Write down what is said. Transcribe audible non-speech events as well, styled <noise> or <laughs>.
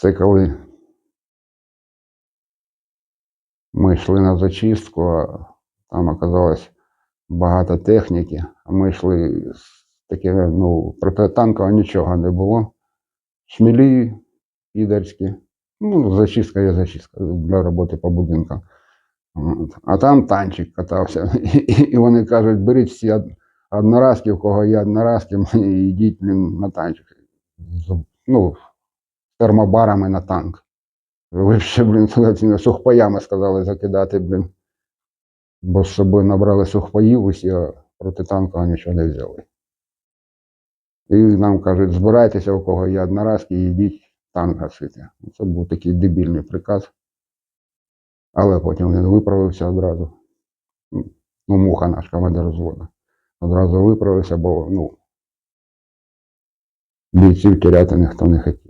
Це коли ми йшли на зачистку, а там оказалось багато техніки, а ми йшли з таке, ну, протитанкового нічого не було. Шмілі підерські. Ну, зачистка є зачистка для роботи по будинкам. А там танчик катався. І, вони кажуть, беріть всі одноразки, у кого є одноразки, <laughs> і йдіть на танчик. Ну, термобарами на танк. Ви ще, блін, <laughs> сухпаями сказали закидати, блін. Бо з собою набрали сухпаїв усі, а протитанкового нічого не взяли. І нам кажуть, збирайтеся, у кого є одноразки, і йдіть танк гасити. Це був такий дебільний приказ. Але потім він виправився одразу. Ну, муха наш командир взводу. Одразу виправився, бо ну, бійців тіряти ніхто не хотів.